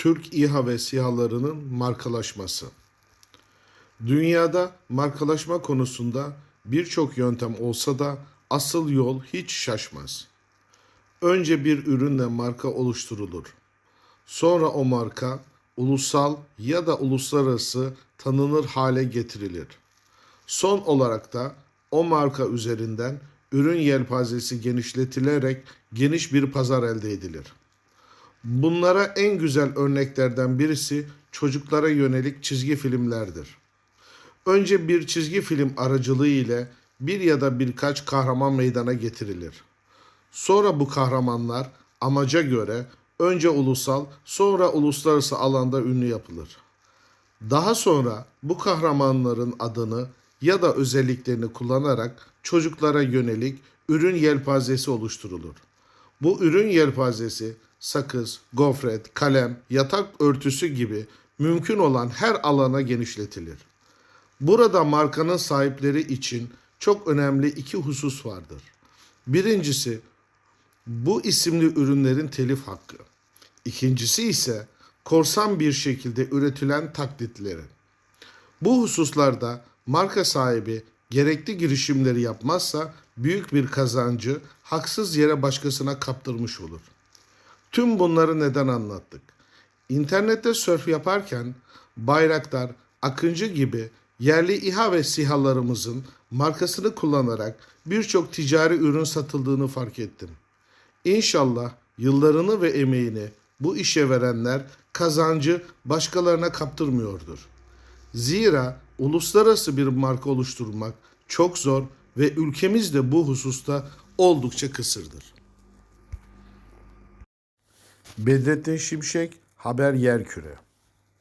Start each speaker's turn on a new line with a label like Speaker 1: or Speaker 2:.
Speaker 1: Türk İHA ve SİHA'larının markalaşması. Dünyada markalaşma konusunda birçok yöntem olsa da asıl yol hiç şaşmaz. Önce bir ürünle marka oluşturulur. Sonra o marka ulusal ya da uluslararası tanınır hale getirilir. Son olarak da o marka üzerinden ürün yelpazesi genişletilerek geniş bir pazar elde edilir. Bunlara en güzel örneklerden birisi çocuklara yönelik çizgi filmlerdir. Önce bir çizgi film aracılığı ile bir ya da birkaç kahraman meydana getirilir. Sonra bu kahramanlar amaca göre önce ulusal sonra uluslararası alanda ünlü yapılır. Daha sonra bu kahramanların adını ya da özelliklerini kullanarak çocuklara yönelik ürün yelpazesi oluşturulur. Bu ürün yelpazesi sakız, gofret, kalem, yatak örtüsü gibi mümkün olan her alana genişletilir. Burada markanın sahipleri için çok önemli iki husus vardır. Birincisi bu isimli ürünlerin telif hakkı. İkincisi ise korsan bir şekilde üretilen taklitleri. Bu hususlarda marka sahibi gerekli girişimleri yapmazsa büyük bir kazancı haksız yere başkasına kaptırmış olur. Tüm bunları neden anlattık? İnternette sörf yaparken Bayraktar, Akıncı gibi yerli İHA ve SİHA'larımızın markasını kullanarak birçok ticari ürün satıldığını fark ettim. İnşallah yıllarını ve emeğini bu işe verenler kazancı başkalarına kaptırmıyordur. Zira uluslararası bir marka oluşturmak çok zor ve ülkemiz de bu hususta oldukça kısırdır. Bedrettin Şimşek Haber Yerküre